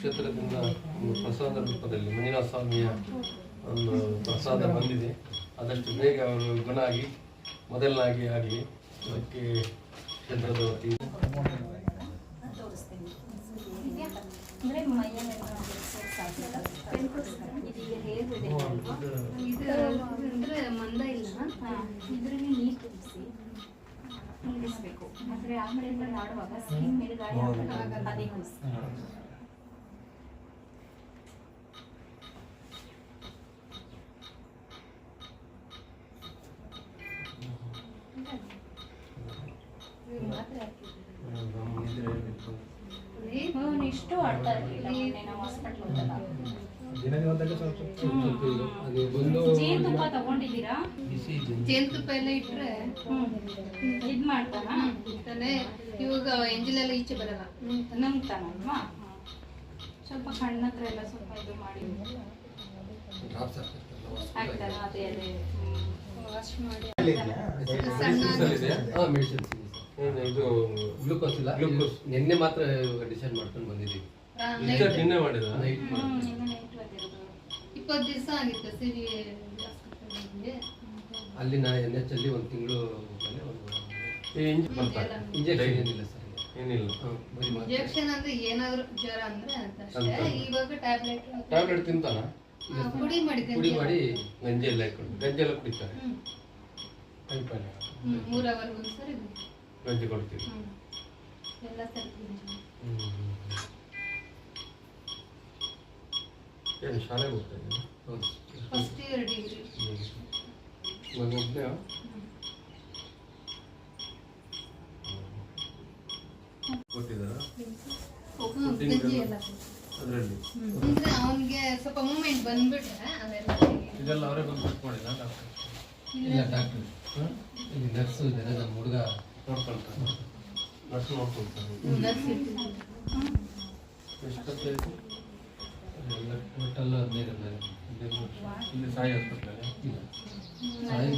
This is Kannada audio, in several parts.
ಕ್ಷೇತ್ರದಿಂದ ಒಂದು ಪ್ರಸಾದ ರೂಪದಲ್ಲಿ ಮಂಜುನಾಥ ಸ್ವಾಮಿಯ ಒಂದು ಪ್ರಸಾದ ಬಂದಿದೆ. ಆದಷ್ಟು ಬೇಗ ಅವರು ಗುಣ ಆಗಿ ಮೊದಲನಾಗಿ ಆಗಲಿ. ಅದಕ್ಕೆ ಕ್ಷೇತ್ರದ ಮಂದ ಇಲ್ಲ. ಇದರಲ್ಲಿ ನೀರು ತುಂಬಿಸಿ ನಿಲ್ಲಿಸ್ಬೇಕು ಅಂದ್ರೆ ಆಮೇಲೆ ಮಾಡುವಾಗ ಸ್ಕಿನ್ ಮೇಲೆ ಗಾಳಿ ಹಾಕಲ್ಲ ಅದಕ್ಕೋಸ್ಕರ ಇವ್ರು ಮಾತ್ರ ಹಾಕಿದ್ರು. ನಮ್ಮ ಇದ್ರೆ ಇತ್ತು. ಹ್ಮ್, ಇಷ್ಟು ಆಡ್ತಾ ಇರ್ಲಿಲ್ಲ ಮೊನ್ನೆ ನಾವು ಹಾಸ್ಪಿಟ್ಲ್ ಹೋದಾಗ. ಅದೇ ಜೇನುತುಪ್ಪ ತಗೊಂಡಿದ್ದೀರಾ? ಎಲ್ಲ ಇಟ್ರೆ ಇದ್ ಮಾಡ್ತಾನ? ತಾನೆ ಇವಾಗ ಎಂಜಿಲೆಲ್ಲ ಈಚೆ ಬರಲ್ಲ. ನಂಬ್ತಾನಲ್ವಾ ಸ್ವಲ್ಪ ಕಣ್ಣ ಹತ್ರ ಎಲ್ಲ ಸ್ವಲ್ಪ ಇದು ಮಾಡಿ. ಅದೇ ಅದೇ. Wash sir. ಇದು ಗ್ಲೂಕೋಸ್ ಇಲ್ಲ. ಗ್ಲೂಕೋಸ್ ನಿನ್ನೆ ಮಾತ್ರ ಡಿಸೈಡ್ ಮಾಡ್ಕೊಂಡು ಬಂದಿದ್ದೀವಿ. ನಿನ್ನೆ ಮಾಡಿದ ಇಪ್ಪತ್ತು ದಿವಸ ಆಗಿತ್ತು ಸಿರಿ ಅಲ್ಲಿ ನಾ ಎನ್ ಎಚ್ ಅಲ್ಲಿ ಒಂದು ತಿಂಗಳು ಇಂಜೆಕ್ಷನ್ ಏನಿಲ್ಲ ಸರ್ ಏನಿಲ್ಲ. ಇಂಜೆಕ್ಷನ್ ಅಂದ್ರೆ ಏನಾದ್ರು ಜ್ವರ ಅಂದ್ರೆ ಅಂತ ಅಷ್ಟೇ. ಇವಾಗ ಟ್ಯಾಬ್ಲೆಟ್ ಟ್ಯಾಬ್ಲೆಟ್ ತಿಂತಾನ ಪುಡಿ ಮಾಡಿ ಪುಡಿ ಮಾಡಿ ಗಂಜಿ ಎಲ್ಲ ಹಾಕೊಂಡು ಗಂಜಿ ಎಲ್ಲ ಕುಡಿತಾರೆ? ಹ್ಮ್. ಕೈಪಾಲೆ ಹ್ಮ್ ಮೂರ್ ಅವರ್ ಒಂದ್ಸರಿ ಗಂಜಿ ಕೊಡ್ತೀವಿ. ಎಲ್ಲ ಸರಿ ಏನು ಶಾಲೆಗೆ ಹೋಗ್ತಾ ಇದ್ದೀನಿ. ಫಸ್ಟ್ ಇಯರ್ ಡಿಗ್ರಿ ಒಂದು ಒಬ್ಬನೇ ಕೊಟ್ಟಿದ್ದಾರಾ ಅದರಲ್ಲಿ? ಅಂದ್ರೆ ಅವನ್ಗೆ ಸ್ವಲ್ಪ ಮೂಮೆಂಟ್ ಬಂದ್ಬಿಟ್ರೆ ಅದೆಲ್ಲ ಇದೆಲ್ಲ ಅವರೇ ಬಂದು ಕಟ್ ಮಾಡಿಲ್ಲ ಡಾಕ್ಟರ್ ಇಲ್ಲ ಡಾಕ್ಟರ್. ಇಲ್ಲಿ ನರ್ಸು ಇದ್ದಾರೆ ನಮ್ಮ ಹುಡುಗ ನೋಡ್ಕೊಳ್ತಾನೆ. ನರ್ಸ್ ನೋಡ್ಕೊಳ್ತಾನೆ. ಎಷ್ಟು ಟೋಟಲ್ ಹದಿನೈದು ಇಲ್ಲಿ ಸಾಯಿ ಹಾಸ್ಪಿಟ್ಲಲ್ಲಿ? ಇಲ್ಲ. ಸಾಯಿ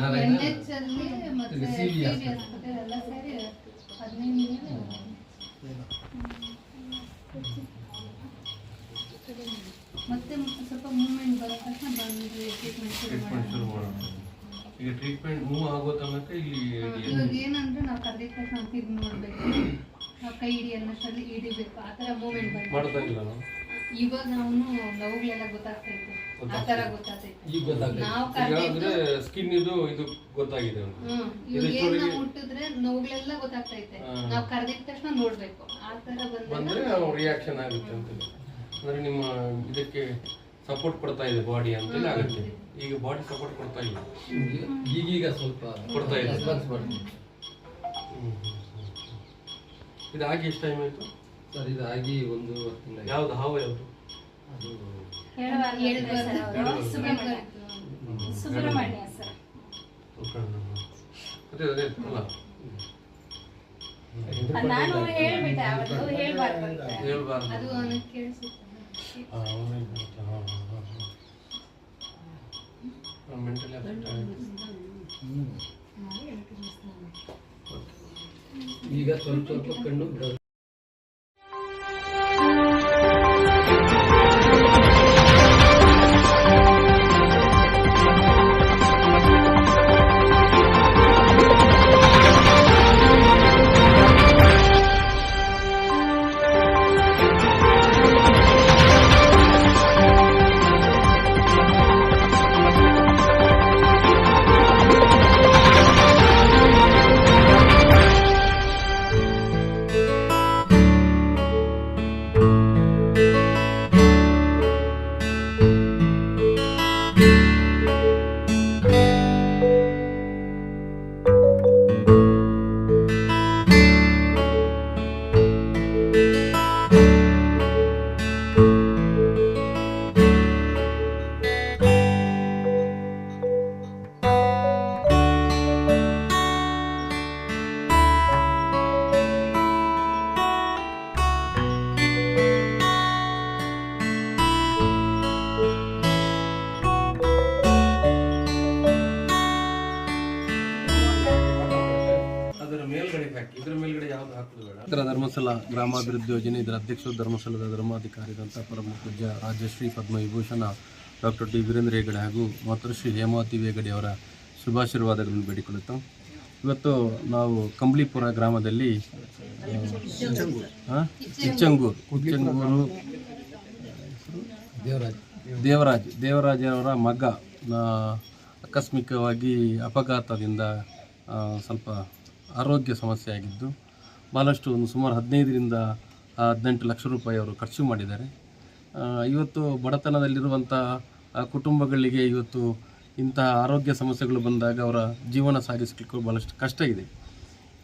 ನಾರಾಯಣ ಅಲ್ಲಿ ಮತ್ತೆ ಇದು ಸಿ ಬಿ ಸ್ವಲ್ಪ ಮೂವ್ಮೆಂಟ್ ಬರೋ ತಕ್ಷಣ ಬಂದು ಟ್ರೀಟ್ಮೆಂಟ್ ಶುರು ಮಾಡೋಣ. ಈಗ ಟ್ರೀಟ್ಮೆಂಟ್ ಮೂವ್ ಆಗೋ ತನಕ ಇಲ್ಲಿ ಇವಾಗ ಏನಂದ್ರೆ ನಾವು ತಕ್ಷಣ ಇದು ನೋಡ್ಬೇಕು. ನಾವು ಕೈ ಹಿಡಿಯೋಷ್ಟರಲ್ಲಿ ಹಿಡಿಬೇಕು. ಆ ಥರ ಮೂವ್ಮೆಂಟ್ ಮಾಡ್ತಾ ಇಲ್ಲ ನಾವು? ಇವಾಗ ನೋವುಗಳೆಲ್ಲ ಗೊತ್ತಾಗ್ತೈತೆ. ಆ ತರ ಗೊತ್ತಾಗ್ತೈತೆ. ಈಗ ಗೊತ್ತಾಗ್ತದೆ. ನಾವು ಈಗ ಕರೆದಿದ್ದು ಅಂದ್ರೆ ಸ್ಕಿನ್ ಇದು ಇದು ಗೊತ್ತಾಗಿದೆ ಅವ್ನಿಗೆ. ಹ್ಮ್ ಇದು ಇವಾಗ ಏನ್ ಇಷ್ಟರವರೆಗೆ ನಾವು ಮುಟ್ಟಿದ್ರೆ ನೋವುಗಳೆಲ್ಲ ಗೊತ್ತಾಗ್ತೈತೆ. ಹಾ. ನಾವು ಕರೆದಿದ ತಕ್ಷಣ ನೋಡ್ಬೇಕು. ಆ ತರ ಬಂದ್ರೆ ಬಂದಾಗ ರಿಯಾಕ್ಷನ್ ಆಗುತ್ತೆ ಅಂತ ಅಂದ್ರೆ ನಿಮ್ಮ ಇದಕ್ಕೆ ಸಪೋರ್ಟ್ ಕೊಡ್ತಾ ಇದೆ ಬಾಡಿ ಅಂತೇಳಿ ಆಗುತ್ತೆ. ಈಗ ಬಾಡಿ ಸಪೋರ್ಟ್ ಕೊಡ್ತಾ ಇಲ್ಲ. ಈಗೀಗ ಸ್ವಲ್ಪ ಕೊಡ್ತಾ ಇದೆ. ಇದಾಗಿ ಎಷ್ಟು ಟೈಮ್ ಆಯ್ತು? ಸರ್ ಇದಾಗಿ ಒಂದು ತಿಂಗಳ ಯಾವ್ದು ಹಾವು ಯಾವುದು? ಅದು ಸುಬ್ರಹ್ಮಣ್ಯ ಸರ್. ಅದೇ ಅದೇ ಅಲ್ಲ. ನಾನು ಹೇಳ್ಬಿಟ್ಟೆ ಅವತ್ತು. ಹೇಳ್ಬಾರ್ದು ಅಂತ. ಹೇಳ್ಬಾರ್ದು. ಅದು ಅವನಿಗೆ ಕೇಳಿಸುತ್ತೆ. ಮೆಂಟಲಿ ಈಗ ಸ್ವಲ್ಪ ಸ್ವಲ್ಪ ಕಣ್ಣು ಉತ್ತರ ಧರ್ಮಸ್ಥಳ ಗ್ರಾಮಾಭಿವೃದ್ಧಿ ಯೋಜನೆ ಇದರ ಅಧ್ಯಕ್ಷರು ಧರ್ಮಸ್ಥಳದ ಧರ್ಮಾಧಿಕಾರಿಗಳಂತಹ ಪರಮ ಪೂಜ್ಯ ರಾಜಶ್ರೀ ಪದ್ಮವಿಭೂಷಣ ಡಾಕ್ಟರ್ ಟಿ ವೀರೇಂದ್ರ ಹೆಗಡೆ ಹಾಗೂ ಮಾತೃಶ್ರೀ ಹೇಮಾವತಿ ವೇಗಡೆ ಅವರ ಶುಭಾಶೀರ್ವಾದಗಳನ್ನು ಬೇಡಿಕೊಳ್ಳುತ್ತಾ ಇವತ್ತು ನಾವು ಕಂಬ್ಲಿಪುರ ಗ್ರಾಮದಲ್ಲಿ ಇಚ್ಚಂಗೂರು ಇಚ್ಚಂಗೂರು ದೇವರಾಜ್. ದೇವರಾಜ್ ದೇವರಾಜ್ ಅವರ ಮಗ ಆಕಸ್ಮಿಕವಾಗಿ ಅಪಘಾತದಿಂದ ಸ್ವಲ್ಪ ಆರೋಗ್ಯ ಸಮಸ್ಯೆ ಆಗಿದ್ದು ಭಾಳಷ್ಟು ಒಂದು ಸುಮಾರು ಹದಿನೈದರಿಂದ ಹದಿನೆಂಟು ಲಕ್ಷ ರೂಪಾಯಿ ಅವರು ಖರ್ಚು ಮಾಡಿದ್ದಾರೆ. ಇವತ್ತು ಬಡತನದಲ್ಲಿರುವಂಥ ಕುಟುಂಬಗಳಿಗೆ ಇವತ್ತು ಇಂತಹ ಆರೋಗ್ಯ ಸಮಸ್ಯೆಗಳು ಬಂದಾಗ ಅವರ ಜೀವನ ಸಾಗಿಸ್ಲಿಕ್ಕೂ ಭಾಳಷ್ಟು ಕಷ್ಟ ಇದೆ.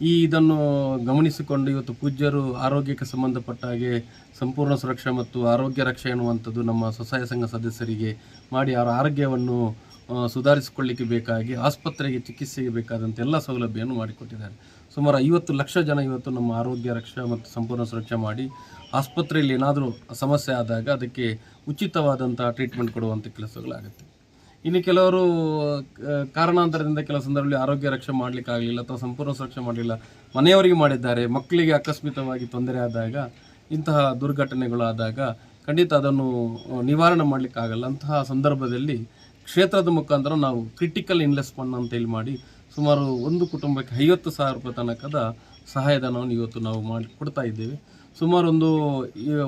ಈ ಇದನ್ನು ಗಮನಿಸಿಕೊಂಡು ಇವತ್ತು ಪೂಜ್ಯರು ಆರೋಗ್ಯಕ್ಕೆ ಸಂಬಂಧಪಟ್ಟ ಹಾಗೆ ಸಂಪೂರ್ಣ ಸುರಕ್ಷಾ ಮತ್ತು ಆರೋಗ್ಯ ರಕ್ಷೆ ಎನ್ನುವಂಥದ್ದು ನಮ್ಮ ಸ್ವಸಹಾಯ ಸಂಘ ಸದಸ್ಯರಿಗೆ ಮಾಡಿ ಅವರ ಆರೋಗ್ಯವನ್ನು ಸುಧಾರಿಸಿಕೊಳ್ಳಿಕ್ಕೆ ಬೇಕಾಗಿ ಆಸ್ಪತ್ರೆಗೆ ಚಿಕಿತ್ಸೆಗೆ ಬೇಕಾದಂಥ ಎಲ್ಲ ಸೌಲಭ್ಯವನ್ನು ಮಾಡಿಕೊಟ್ಟಿದ್ದಾರೆ. ಸುಮಾರು ಐವತ್ತು ಲಕ್ಷ ಜನ ಇವತ್ತು ನಮ್ಮ ಆರೋಗ್ಯ ರಕ್ಷಾ ಮತ್ತು ಸಂಪೂರ್ಣ ಸುರಕ್ಷೆ ಮಾಡಿ ಆಸ್ಪತ್ರೆಯಲ್ಲಿ ಏನಾದರೂ ಸಮಸ್ಯೆ ಆದಾಗ ಅದಕ್ಕೆ ಉಚಿತವಾದಂಥ ಟ್ರೀಟ್ಮೆಂಟ್ ಕೊಡುವಂಥ ಕೆಲಸಗಳಾಗುತ್ತೆ. ಇನ್ನು ಕೆಲವರು ಕಾರಣಾಂತರದಿಂದ ಕೆಲವು ಸಂದರ್ಭದಲ್ಲಿ ಆರೋಗ್ಯ ರಕ್ಷೆ ಮಾಡಲಿಕ್ಕಾಗಲಿಲ್ಲ ಅಥವಾ ಸಂಪೂರ್ಣ ಸುರಕ್ಷೆ ಮಾಡಲಿಲ್ಲ. ಮನೆಯವರಿಗೆ ಮಾಡಿದ್ದಾರೆ. ಮಕ್ಕಳಿಗೆ ಆಕಸ್ಮಿಕವಾಗಿ ತೊಂದರೆ ಆದಾಗ, ಇಂತಹ ದುರ್ಘಟನೆಗಳು ಆದಾಗ ಖಂಡಿತ ಅದನ್ನು ನಿವಾರಣೆ ಮಾಡಲಿಕ್ಕಾಗಲ್ಲ. ಅಂತಹ ಸಂದರ್ಭದಲ್ಲಿ ಕ್ಷೇತ್ರದ ಮುಖಾಂತರ ನಾವು ಕ್ರಿಟಿಕಲ್ ಇನ್ಲೆಸ್ ಫಂಡ್ ಅಂತ ಹೇಳಿ ಮಾಡಿ ಸುಮಾರು ಒಂದು ಕುಟುಂಬಕ್ಕೆ ಐವತ್ತು ಸಾವಿರ ರೂಪಾಯಿ ತನಕದ ಸಹಾಯಧನವನ್ನು ಇವತ್ತು ನಾವು ಮಾಡಿ ಕೊಡ್ತಾ ಇದ್ದೇವೆ. ಸುಮಾರು ಒಂದು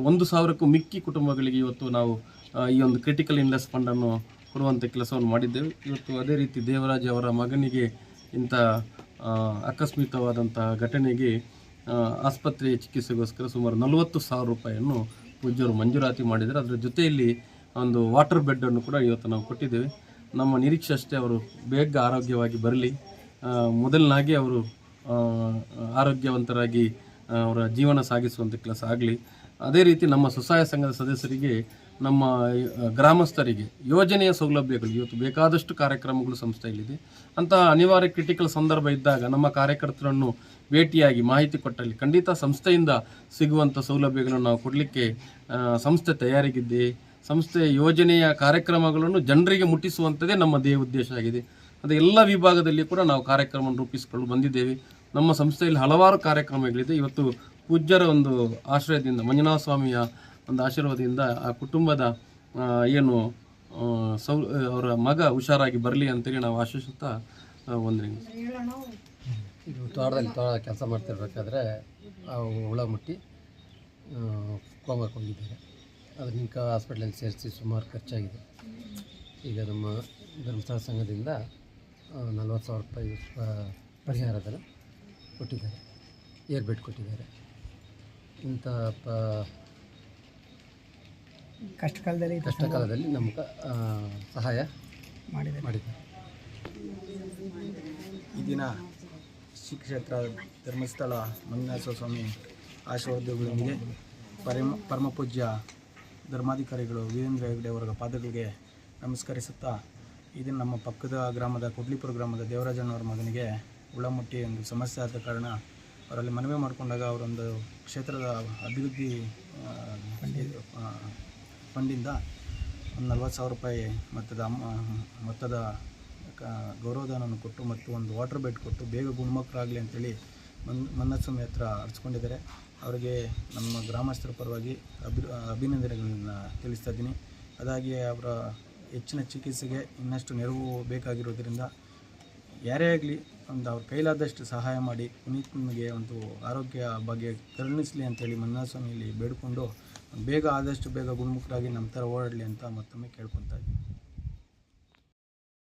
ಒಂದು ಸಾವಿರಕ್ಕೂ ಮಿಕ್ಕಿ ಕುಟುಂಬಗಳಿಗೆ ಇವತ್ತು ನಾವು ಈ ಒಂದು ಕ್ರಿಟಿಕಲ್ ಇನ್ಲೆಸ್ ಫಂಡನ್ನು ಕೊಡುವಂಥ ಕೆಲಸವನ್ನು ಮಾಡಿದ್ದೇವೆ. ಇವತ್ತು ಅದೇ ರೀತಿ ದೇವರಾಜ್ ಅವರ ಮಗನಿಗೆ ಇಂಥ ಆಕಸ್ಮಿಕವಾದಂಥ ಘಟನೆಗೆ ಆಸ್ಪತ್ರೆಯ ಚಿಕಿತ್ಸೆಗೋಸ್ಕರ ಸುಮಾರು ನಲವತ್ತು ಸಾವಿರ ರೂಪಾಯಿಯನ್ನು ಪೂಜ್ಯರು ಮಂಜೂರಾತಿ ಮಾಡಿದ್ದಾರೆ. ಅದರ ಜೊತೆಯಲ್ಲಿ ಒಂದು ವಾಟರ್ ಬೆಡ್ಡನ್ನು ಕೂಡ ಇವತ್ತು ನಾವು ಕೊಟ್ಟಿದ್ದೇವೆ. ನಮ್ಮ ನಿರೀಕ್ಷೆ ಅಷ್ಟೇ ಅವರು ಬೇಗ ಆರೋಗ್ಯವಾಗಿ ಬರಲಿ. ಮೊದಲನಾಗಿ ಅವರು ಆರೋಗ್ಯವಂತರಾಗಿ ಅವರ ಜೀವನ ಸಾಗಿಸುವಂಥ ಕೆಲಸ ಆಗಲಿ. ಅದೇ ರೀತಿ ನಮ್ಮ ಸ್ವಸಹಾಯ ಸಂಘದ ಸದಸ್ಯರಿಗೆ, ನಮ್ಮ ಗ್ರಾಮಸ್ಥರಿಗೆ ಯೋಜನೆಯ ಸೌಲಭ್ಯಗಳು, ಇವತ್ತು ಬೇಕಾದಷ್ಟು ಕಾರ್ಯಕ್ರಮಗಳು ಸಂಸ್ಥೆಯಲ್ಲಿದೆ ಅಂತಹ ಅನಿವಾರ್ಯ ಕ್ರಿಟಿಕಲ್ ಸಂದರ್ಭ ಇದ್ದಾಗ ನಮ್ಮ ಕಾರ್ಯಕರ್ತರನ್ನು ಭೇಟಿಯಾಗಿ ಮಾಹಿತಿ ಕೊಟ್ಟಲ್ಲಿ ಖಂಡಿತ ಸಂಸ್ಥೆಯಿಂದ ಸಿಗುವಂಥ ಸೌಲಭ್ಯಗಳನ್ನು ನಾವು ಕೊಡಲಿಕ್ಕೆ ಸಂಸ್ಥೆ ತಯಾರಿಗಿದ್ದೆ ಸಂಸ್ಥೆಯ ಯೋಜನೆಯ ಕಾರ್ಯಕ್ರಮಗಳನ್ನು ಜನರಿಗೆ ಮುಟ್ಟಿಸುವಂಥದ್ದೇ ನಮ್ಮ ದೇಹ ಉದ್ದೇಶ ಆಗಿದೆ. ಅದು ಎಲ್ಲ ವಿಭಾಗದಲ್ಲಿ ಕೂಡ ನಾವು ಕಾರ್ಯಕ್ರಮವನ್ನು ರೂಪಿಸಿಕೊಂಡು ಬಂದಿದ್ದೇವೆ. ನಮ್ಮ ಸಂಸ್ಥೆಯಲ್ಲಿ ಹಲವಾರು ಕಾರ್ಯಕ್ರಮಗಳಿದೆ. ಇವತ್ತು ಪೂಜ್ಯರ ಒಂದು ಆಶ್ರಯದಿಂದ, ಮಂಜುನಾಥ ಸ್ವಾಮಿಯ ಒಂದು ಆಶೀರ್ವಾದದಿಂದ ಆ ಕುಟುಂಬದ ಏನು ಸೌ, ಅವರ ಮಗ ಹುಷಾರಾಗಿ ಬರಲಿ ಅಂತೇಳಿ ನಾವು ಆಶಿಸುತ್ತಾ ಒಂದ್ರಿ ಇದು ತೋಟದಲ್ಲಿ ತೋಟ ಕೆಲಸ ಮಾಡ್ತಿರ್ಬೇಕಾದ್ರೆ ಹುಳ ಮುಟ್ಟಿ ಕೋಮಕ್ಕೆ ಹೋಗಿದ್ದಾರೆ ಅದನ್ನ ಹಾಸ್ಪಿಟ್ಲಲ್ಲಿ ಸೇರಿಸಿ ಸುಮಾರು ಖರ್ಚಾಗಿದೆ. ಈಗ ನಮ್ಮ ಧರ್ಮಸ್ಥಳ ಸಂಘದಿಂದ ನಲ್ವತ್ತು ಸಾವಿರ ರೂಪಾಯಿ ಪ- ಪರಿಹಾರಧನ ಕೊಟ್ಟಿದ್ದಾರೆ. ಏರ್ ಬೆಡ್ ಕೊಟ್ಟಿದ್ದಾರೆ. ಇಂಥ ಪ ಕಷ್ಟಕಾಲದಲ್ಲಿ ಕಷ್ಟ ಕಾಲದಲ್ಲಿ ನಮ್ಗೆ ಸಹಾಯ ಮಾಡಿದೆ ಮಾಡಿದ್ದಾರೆ. ಈ ದಿನ ಶ್ರೀ ಕ್ಷೇತ್ರ ಧರ್ಮಸ್ಥಳ ಮಂಜುನಾಥ ಸ್ವಾಮಿ ಆಶೀರ್ವಾದಗಳೊಂದಿಗೆ ಪರಮ ಪರಮ ಪೂಜ್ಯ ಧರ್ಮಾಧಿಕಾರಿಗಳು ವೀರೇಂದ್ರ ಹೆಗ್ಡೆ ಅವರ ಪಾದಗಳಿಗೆ ನಮಸ್ಕರಿಸುತ್ತಾ ಇದನ್ನು ನಮ್ಮ ಪಕ್ಕದ ಗ್ರಾಮದ ಕುಡ್ಲಿಪುರ ಗ್ರಾಮದ ದೇವರಾಜನವರ ಮಗನಿಗೆ ಉಳ್ಳಮುಟ್ಟಿ ಒಂದು ಸಮಸ್ಯೆ ಆದ ಕಾರಣ ಅವರಲ್ಲಿ ಮನವಿ ಮಾಡಿಕೊಂಡಾಗ ಅವರೊಂದು ಕ್ಷೇತ್ರದ ಅಭಿವೃದ್ಧಿ ಫಂಡಿಂದ ಒಂದು ನಲ್ವತ್ತು ಸಾವಿರ ರೂಪಾಯಿ ಮೊತ್ತದ ಅಮ್ಮ ಮೊತ್ತದ ಗೌರವಧನವನ್ನು ಕೊಟ್ಟು ಮತ್ತು ಒಂದು ವಾಟರ್ ಬೆಡ್ ಕೊಟ್ಟು ಬೇಗ ಗುಣಮುಖರಾಗಲಿ ಅಂತೇಳಿ ಮನ್ ಮನ್ನಸ್ವಾಮಿ ಹತ್ರ ಅರ್ಸ್ಕೊಂಡಿದ್ದಾರೆ ಅವರಿಗೆ ನಮ್ಮ ಗ್ರಾಮಸ್ಥರ ಪರವಾಗಿ ಅಭಿ, ಅಭಿನಂದನೆಗಳನ್ನು ತಿಳಿಸ್ತಾ ಇದ್ದೀನಿ. ಅದಾಗಿ ಅವರ ಹೆಚ್ಚಿನ ಚಿಕಿತ್ಸೆಗೆ ಇನ್ನಷ್ಟು ನೆರವು ಬೇಕಾಗಿರೋದ್ರಿಂದ ಯಾರೇ ಆಗಲಿ ಒಂದು ಅವ್ರ ಕೈಲಾದಷ್ಟು ಸಹಾಯ ಮಾಡಿ, ಪುನೀತ್ನಿಗೆ ಒಂದು ಆರೋಗ್ಯ ಬಗ್ಗೆ ಕರುಣಿಸಲಿ ಅಂತೇಳಿ ಮನ್ನಾಸ್ವಾಮಿಯಲ್ಲಿ ಬೇಡಿಕೊಂಡು ಬೇಗ ಆದಷ್ಟು ಬೇಗ ಗುಣಮುಖರಾಗಿ ನಮ್ಮ ಥರ ಓಡಾಡಲಿ ಅಂತ ಮತ್ತೊಮ್ಮೆ ಕೇಳ್ಕೊತಾ ಇದ್ದೀನಿ.